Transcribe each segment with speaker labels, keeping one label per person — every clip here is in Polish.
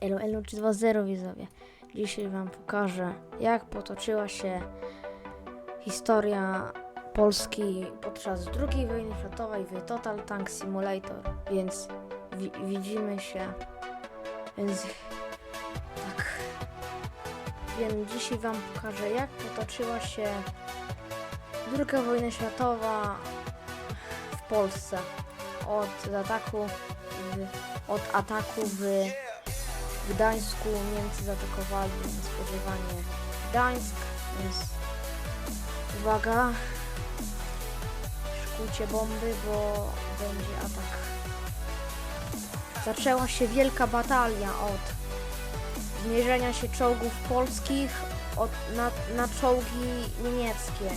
Speaker 1: Elo Elo 320 widzowie. Dzisiaj wam pokażę jak potoczyła się historia Polski podczas II wojny światowej w Total Tank Simulator. Więc wi- widzimy się. Więc tak. Więc dzisiaj wam pokażę jak potoczyła się II wojna światowa w Polsce. Od ataku w, od ataku w w Gdańsku Niemcy zaatakowali niespodziewanie Gdańsk, więc uwaga, szkujcie bomby, bo będzie atak. Zaczęła się wielka batalia od zmierzenia się czołgów polskich od, na, na czołgi niemieckie.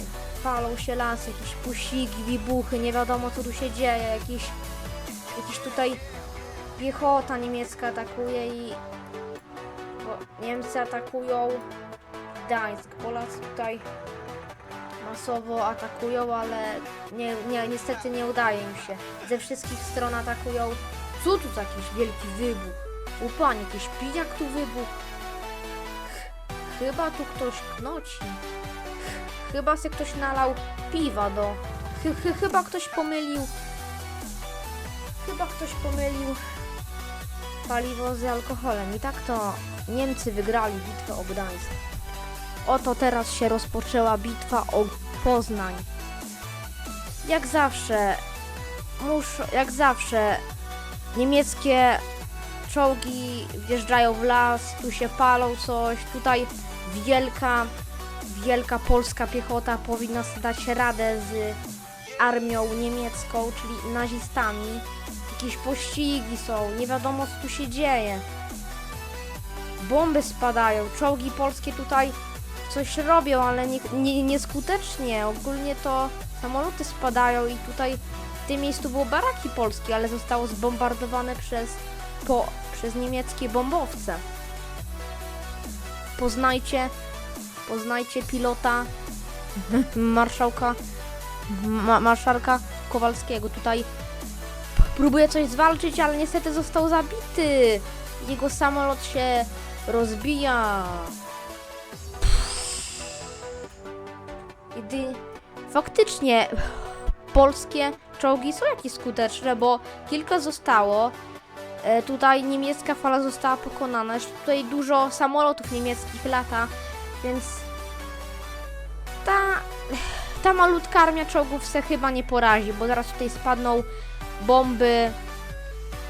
Speaker 1: Palą się lasy, jakieś pusigi, wybuchy, nie wiadomo co tu się dzieje, jakiś, jakiś tutaj piechota niemiecka atakuje i Niemcy atakują Gdańsk. Polacy tutaj masowo atakują, ale nie, nie, niestety nie udaje im się. Ze wszystkich stron atakują. Co tu za jakiś wielki wybuch? Upanie, jakiś pijak tu wybuch. Ch- Chyba tu ktoś knoci. Ch- Chyba se ktoś nalał piwa do... Ch ch chyba ktoś pomylił... Chyba ktoś pomylił paliwo z alkoholem. I tak to Niemcy wygrali bitwę o Gdańsk. Oto teraz się rozpoczęła bitwa o Poznań. Jak zawsze, musz, jak zawsze, niemieckie czołgi wjeżdżają w las, tu się palą coś, tutaj wielka, wielka polska piechota powinna dać radę z armią niemiecką, czyli nazistami. Jakieś pościgi są, nie wiadomo co tu się dzieje. Bomby spadają, czołgi polskie tutaj coś robią, ale nie, nie, nieskutecznie. Ogólnie to samoloty spadają i tutaj w tym miejscu było baraki polskie, ale zostało zbombardowane przez, po, przez niemieckie bombowce. Poznajcie, poznajcie pilota, marszałka, ma, marszałka Kowalskiego. Tutaj próbuje coś zwalczyć, ale niestety został zabity. Jego samolot się rozbija. Gdy faktycznie polskie czołgi są jakieś skuteczne, bo kilka zostało. E, Tutaj niemiecka fala została pokonana. Jeszcze tutaj dużo samolotów niemieckich lata, więc ta, ta malutka armia czołgów se chyba nie porazi, bo zaraz tutaj spadną bomby.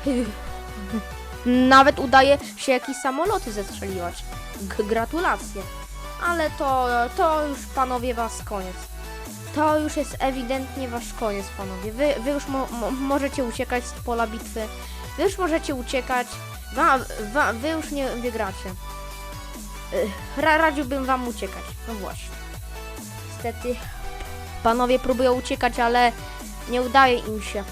Speaker 1: Nawet udaje się jakieś samoloty zestrzeliwać. G- gratulacje. Ale to, to już panowie was koniec. To już jest ewidentnie wasz koniec, panowie. Wy, wy już mo, mo, możecie uciekać z pola bitwy. Wy już możecie uciekać. Wa, wa, wy już nie wygracie. Ra, radziłbym wam uciekać. No właśnie. Niestety panowie próbują uciekać, ale nie udaje im się.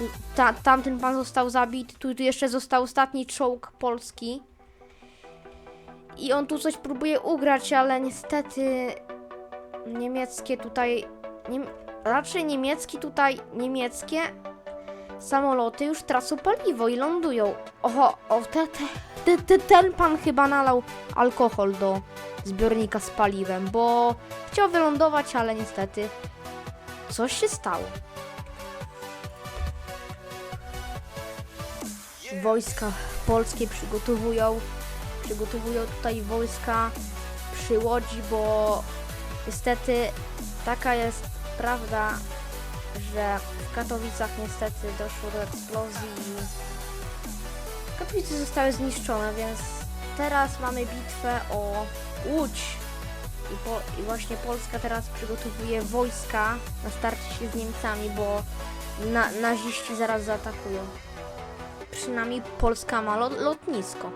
Speaker 1: Tu, ta, tamten pan został zabity, tu jeszcze został ostatni czołg polski. I on tu coś próbuje ugrać, ale niestety niemieckie tutaj, niem, raczej niemiecki tutaj, niemieckie samoloty już tracą paliwo i lądują. Oho, o, te, te, te, te, ten pan chyba nalał alkohol do zbiornika z paliwem, bo chciał wylądować, ale niestety coś się stało. Wojska polskie przygotowują, przygotowują tutaj wojska przy Łodzi, bo niestety taka jest prawda, że w Katowicach niestety doszło do eksplozji i Katowice zostały zniszczone, więc teraz mamy bitwę o Łódź. I, po, I właśnie Polska teraz przygotowuje wojska na starcie się z Niemcami, bo na, naziści zaraz zaatakują przynajmniej Polska ma lo- lotnisko.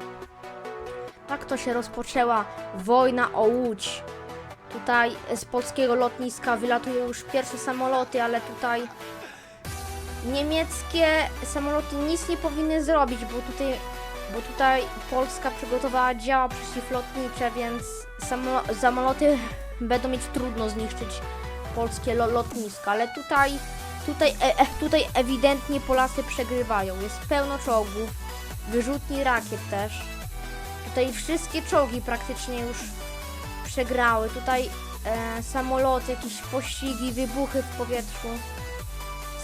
Speaker 1: Tak to się rozpoczęła wojna o Łódź. Tutaj z polskiego lotniska wylatują już pierwsze samoloty, ale tutaj niemieckie samoloty nic nie powinny zrobić, bo tutaj, bo tutaj Polska przygotowała działa przeciwlotnicze, więc samo- samoloty będą mieć trudno zniszczyć polskie lo- lotnisko, ale tutaj Tutaj, e, e, tutaj ewidentnie Polacy przegrywają. Jest pełno czołgów. wyrzutni rakiet też. Tutaj wszystkie czołgi praktycznie już przegrały. Tutaj e, samoloty, jakieś pościgi, wybuchy w powietrzu.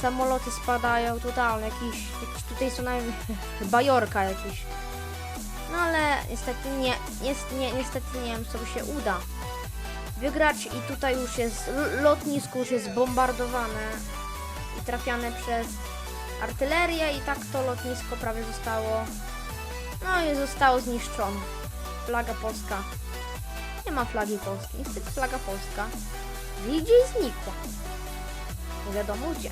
Speaker 1: Samoloty spadają totalnie, jakiś, jakiś tutaj są nawet bajorka jakiś. No ale niestety nie, niestety nie, niestety nie wiem co się uda wygrać i tutaj już jest lotnisko już jest bombardowane i trafiane przez artylerię i tak to lotnisko prawie zostało no i zostało zniszczone. Flaga polska. Nie ma flagi polskiej. Niestety flaga polska gdzieś znikła. Nie wiadomo gdzie.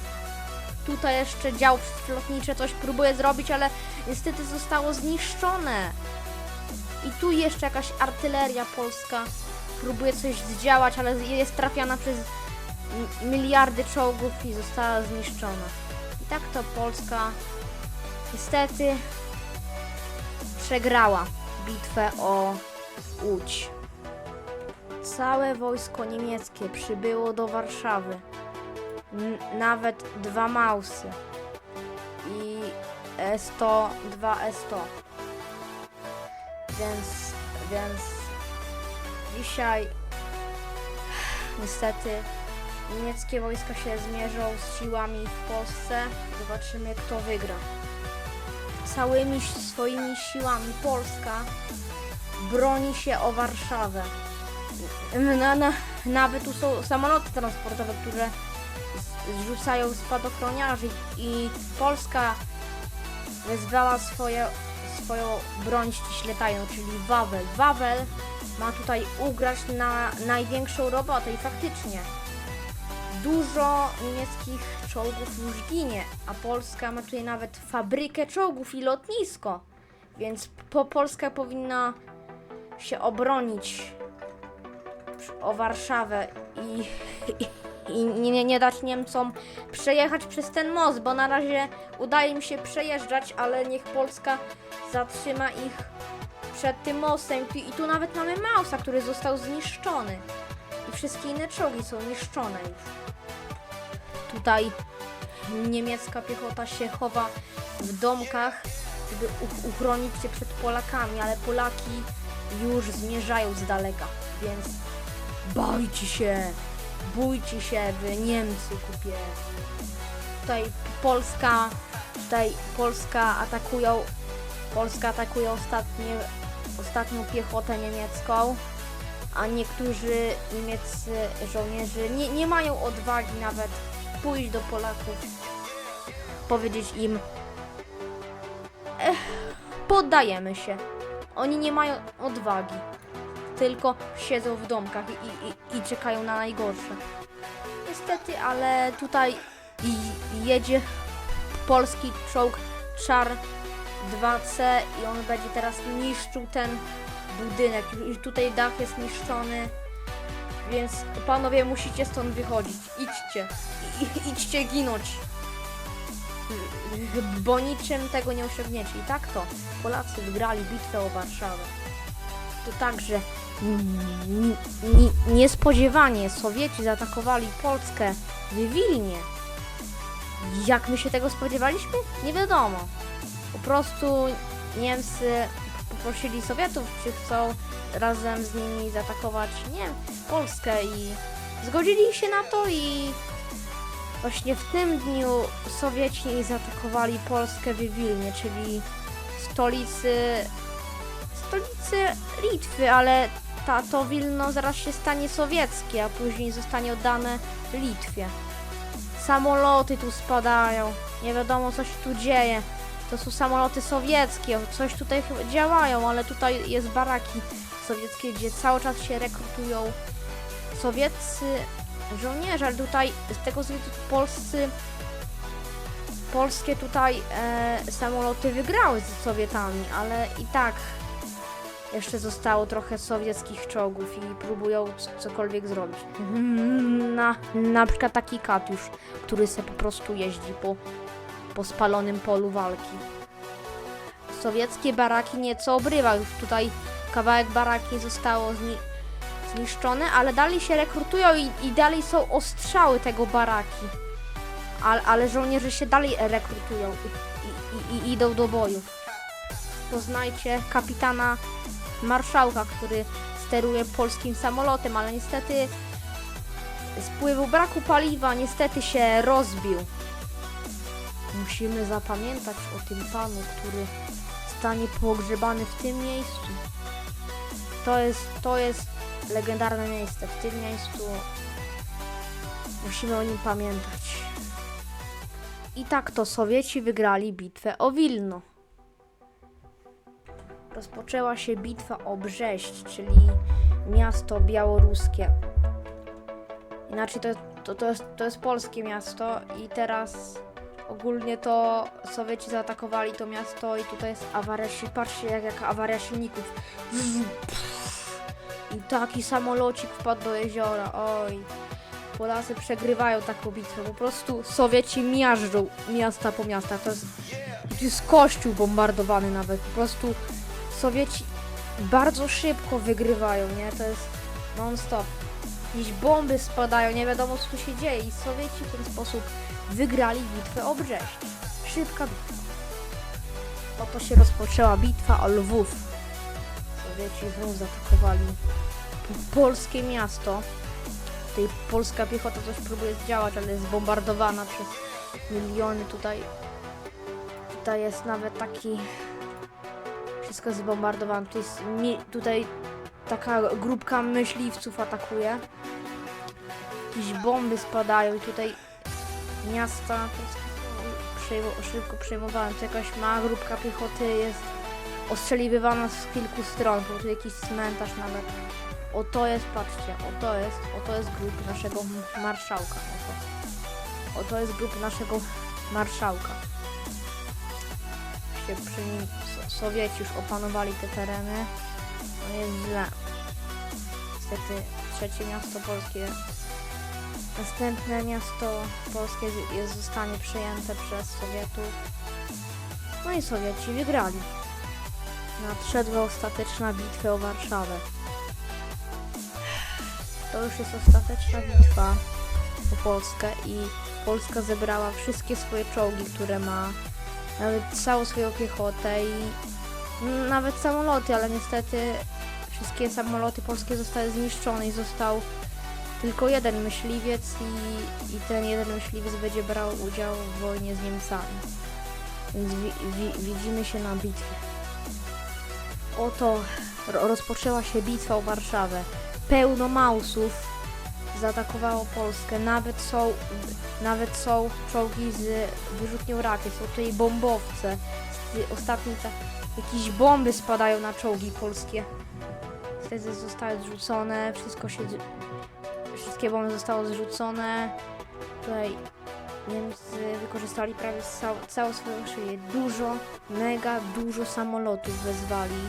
Speaker 1: Tutaj jeszcze dział lotniczy coś próbuje zrobić, ale niestety zostało zniszczone. I tu jeszcze jakaś artyleria polska próbuje coś zdziałać, ale jest trafiana przez miliardy czołgów i została zniszczona. I tak to Polska niestety przegrała bitwę o Łódź. Całe wojsko niemieckie przybyło do Warszawy. N- nawet dwa Mausy i S100, dwa S100. Więc, więc dzisiaj niestety niemieckie wojska się zmierzą z siłami w Polsce. Zobaczymy kto wygra. Całymi swoimi siłami Polska broni się o Warszawę. Na, na, nawet tu są samoloty transportowe, które zrzucają spadochroniarzy i Polska wezwała swoje, swoją broń ściśletają, czyli Wawel. Wawel ma tutaj ugrać na największą robotę i faktycznie dużo niemieckich czołgów już ginie, a Polska ma tutaj nawet fabrykę czołgów i lotnisko, więc po Polska powinna się obronić o Warszawę i, i, i nie, nie, dać Niemcom przejechać przez ten most, bo na razie udaje im się przejeżdżać, ale niech Polska zatrzyma ich przed tym mostem. I tu nawet mamy Mausa, który został zniszczony. Wszystkie inne czołgi są niszczone już. Tutaj niemiecka piechota się chowa w domkach, żeby uchronić się przed Polakami, ale Polaki już zmierzają z daleka, więc bajcie się, bójcie się, wy Niemcy kupie. Tutaj Polska, tutaj Polska atakują, Polska atakuje ostatnie, ostatnią piechotę niemiecką, a niektórzy niemieccy żołnierze nie, nie mają odwagi nawet pójść do Polaków, powiedzieć im Ech, poddajemy się. Oni nie mają odwagi, tylko siedzą w domkach i, i, i czekają na najgorsze. Niestety, ale tutaj jedzie polski czołg Czar 2C i on będzie teraz niszczył ten budynek. Już tutaj dach jest niszczony. Więc panowie musicie stąd wychodzić. Idźcie. I, i- idźcie ginąć. Bo niczym tego nie osiągniecie. I tak to Polacy wygrali bitwę o Warszawę. To także ni- niespodziewanie Sowieci zaatakowali Polskę w Wilnie. Jak my się tego spodziewaliśmy? Nie wiadomo. Po prostu Niemcy poprosili Sowietów, czy chcą razem z nimi zaatakować, nie Polskę i zgodzili się na to i właśnie w tym dniu Sowieci zaatakowali Polskę w Wilnie, czyli stolicy stolicy Litwy, ale ta, to Wilno zaraz się stanie sowieckie, a później zostanie oddane Litwie. Samoloty tu spadają, nie wiadomo co się tu dzieje. To są samoloty sowieckie, coś tutaj działają, ale tutaj jest baraki sowieckie, gdzie cały czas się rekrutują sowieccy żołnierze, ale tutaj z tego widzę, polscy polskie tutaj e, samoloty wygrały z Sowietami, ale i tak jeszcze zostało trochę sowieckich czołgów i próbują cokolwiek zrobić. Na, na przykład taki Katiusz, który se po prostu jeździ po, po spalonym polu walki. Sowieckie baraki nieco obrywa, już tutaj kawałek baraki zostało zni zniszczone, ale dalej się rekrutują i, i dalej są ostrzały tego baraki. Ale, żołnierze się dalej rekrutują i, i, i, i idą do boju. poznajcie kapitana marszałka, który steruje polskim samolotem, ale niestety z wpływu braku paliwa niestety się rozbił. Musimy zapamiętać o tym panu, który stanie pogrzebany w tym miejscu. To jest, to jest legendarne miejsce. W tym miejscu musimy o nim pamiętać. I tak to Sowieci wygrali bitwę o Wilno. Rozpoczęła się bitwa o Brześć, czyli miasto białoruskie. Inaczej to, to, to, jest, to jest polskie miasto i teraz ogólnie to Sowieci zaatakowali to miasto i tutaj jest awaria, si- patrzcie jak, jak awaria silników. I taki samolocik wpadł do jeziora, oj. Polacy przegrywają taką bitwę, po prostu Sowieci miażdżą miasta po miastach, to jest, to jest kościół bombardowany nawet, po prostu Sowieci bardzo szybko wygrywają, nie, to jest non-stop. Jakieś bomby spadają, nie wiadomo co tu się dzieje i Sowieci w ten sposób wygrali bitwę o Brześć. Szybka bitwa. Oto się rozpoczęła bitwa o Lwów. Sowieci znów zaatakowali polskie miasto. Tutaj polska piechota coś próbuje zdziałać, ale jest bombardowana przez miliony tutaj. Tutaj jest nawet taki... Wszystko zbombardowane. Tutaj, tutaj taka grupka myśliwców atakuje. Jakieś bomby spadają i tutaj miasta to szybko przejmowane. Tu jakaś mała grupka piechoty jest ostrzeliwywana z kilku stron. Bo tu jakiś cmentarz nawet. Oto jest, patrzcie, oto jest, oto jest grup naszego marszałka. Oto, oto jest grup naszego marszałka. Się przy nim so, Sowieci już opanowali te tereny. No jest źle. Niestety trzecie miasto polskie Następne miasto polskie jest, zostanie przejęte przez Sowietów. No i Sowieci wygrali. Nadszedła ostateczna bitwa o Warszawę. To już jest ostateczna bitwa o Polskę i Polska zebrała wszystkie swoje czołgi, które ma, nawet całą swoją piechotę i nawet samoloty, ale niestety wszystkie samoloty polskie zostały zniszczone i został tylko jeden myśliwiec i, i ten jeden myśliwiec będzie brał udział w wojnie z Niemcami. Więc wi, wi, widzimy się na bitwie. Oto ro, rozpoczęła się bitwa o Warszawę. Pełno mausów zaatakowało Polskę. Nawet są, nawet są czołgi z wyrzutnią rakiet. Są tutaj bombowce. Ostatni ta, jakieś bomby spadają na czołgi polskie. Wtedy zostały zrzucone. Wszystko się wszystkie bomby zostało zrzucone. Tutaj Niemcy wykorzystali prawie cał, całą swoją szyję. Dużo, mega dużo samolotów wezwali.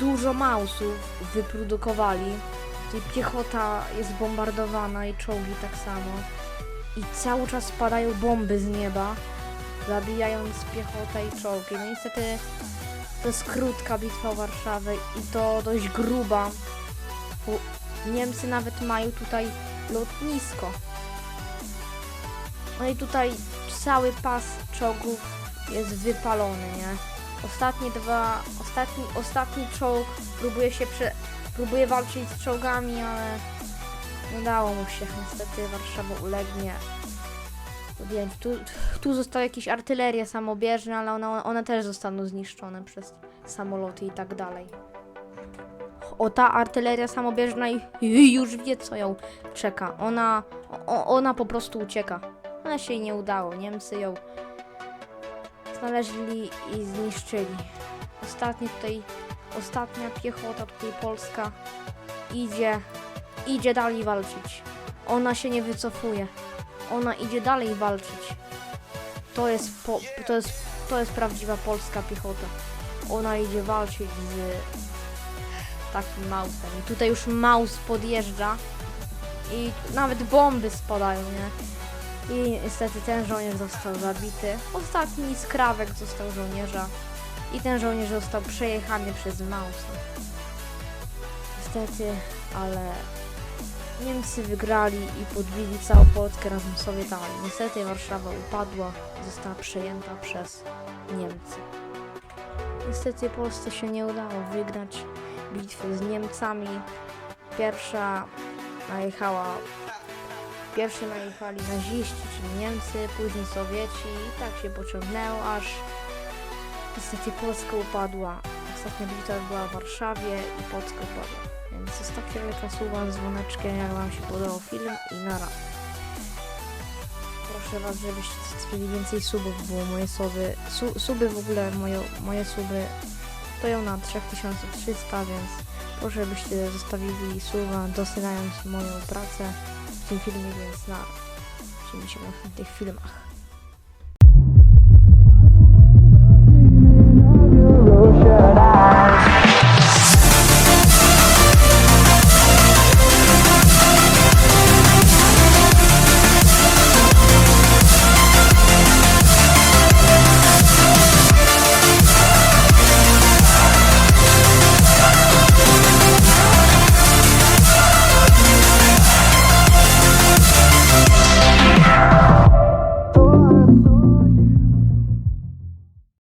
Speaker 1: Dużo mausów wyprodukowali. Tutaj piechota jest bombardowana i czołgi tak samo. I cały czas spadają bomby z nieba, zabijając piechotę i czołgi. No niestety to jest krótka bitwa o Warszawę i to dość gruba. Niemcy nawet mają tutaj lotnisko. No i tutaj cały pas czołgów jest wypalony, nie? Ostatnie dwa, ostatni, ostatni czołg próbuje się prze, próbuje walczyć z czołgami, ale nie dało mu się. Niestety Warszawa ulegnie. Tu, tu zostały jakieś artylerie samobieżne, ale one, one też zostaną zniszczone przez samoloty i tak dalej. O, ta artyleria samobieżna już wie, co ją czeka. Ona, o, ona po prostu ucieka. Ale się jej nie udało. Niemcy ją znaleźli i zniszczyli. Ostatni tutaj, ostatnia piechota tutaj polska idzie, idzie dalej walczyć. Ona się nie wycofuje. Ona idzie dalej walczyć. To jest, po, to jest, to jest prawdziwa polska piechota. Ona idzie walczyć z takim mausem. I tutaj już maus podjeżdża i nawet bomby spadają, nie? I niestety ten żołnierz został zabity. Ostatni skrawek został żołnierza i ten żołnierz został przejechany przez mausa. Niestety, ale Niemcy wygrali i podbili całą Polskę razem z Sowietami. Niestety Warszawa upadła, została przejęta przez Niemcy. Niestety Polsce się nie udało wygrać bitwy z Niemcami. Pierwsza najechała, pierwszy najechali naziści, czyli Niemcy, później Sowieci i tak się pociągnęło, aż niestety Polska upadła. Ostatnia bitwa była w Warszawie i Polska upadła. Więc zostawcie lajka, suba z dzwoneczkiem, jak wam się podobał film i nara. Proszę was, żebyście zostawili więcej subów, bo moje suby, su, suby w ogóle, moje, moje suby stoją na 3300, więc proszę, żebyście zostawili suba, doceniając moją pracę w tym filmie, więc na widzimy się w następnych filmach.